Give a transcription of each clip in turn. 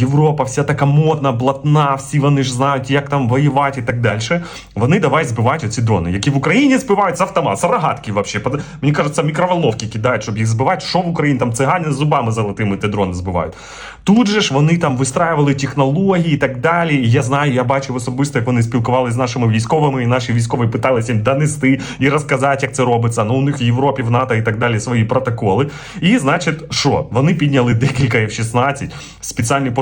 Європа, вся така модна, блатна, всі вони ж знають, як там воювати і так далі. Вони давай збивають оці дрони, які в Україні збивають з автомат, з рогатки вообще. Мені кажеться, мікроволновки кидають, щоб їх збивати. Що в Україні там цигани з зубами золотими ті дрони збивають. Тут же ж вони там вистраювали технології і так далі. І я знаю, я бачив особисто, як вони спілкувалися з нашими військовими, і наші військові питалися їм донести і розказати, як це робиться. Ну у них в Європі, в НАТО і так далі свої протоколи. І значить, що вони підняли декілька F-16, спеціальні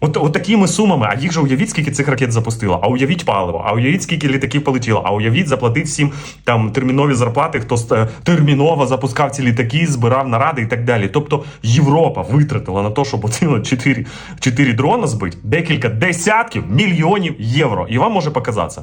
От, от такими сумами, а їх же уявіть, скільки цих ракет запустило, а уявіть паливо, а уявіть, скільки літаків полетіло, а уявіть, заплатив всім там термінові зарплати, хто терміново запускав ці літаки, збирав наради і так далі. Тобто Європа витратила на те, щоб оці 4, 4 дрона збити декілька десятків мільйонів євро. І вам може показатися.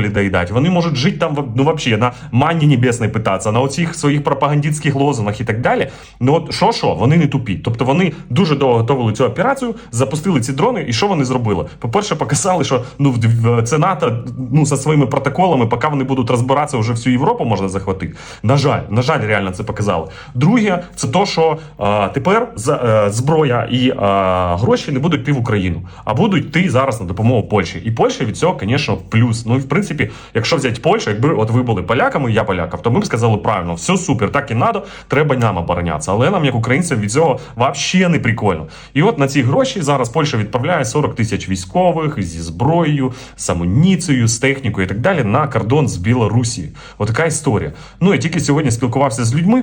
доїдать. Вони можуть жити там ну, вообще, на манні небесної питатися, на оцих своїх пропагандистських лозунгах і так далі. Ну от що, що, вони не тупі. Тобто вони дуже довго готували цю операцію, запустили ці дрони, і що вони зробили? По-перше, показали, що ну це НАТО ну за своїми протоколами, поки вони будуть розбиратися, вже всю Європу можна захватити. На жаль, на жаль, реально це показали. Друге, це то, що а, тепер за, е, зброя і а, гроші не будуть йти в Україну, а будуть йти зараз на допомогу Польщі. І Польща від цього, звісно, плюс. Ну і в принципі, якщо взяти Польщу, якби от ви були поляками, я полякав, то ми б сказали правильно, все супер, так і надо, треба нам оборонятися. Але нам, як українцям, від цього взагалі не прикольно. І от на ці гроші зараз Польща відправляє 40 тисяч військових зі зброєю, з амуніцією, з технікою і так далі на кордон з Білорусі. Отака історія. Ну я тільки сьогодні спілкувався з людьми.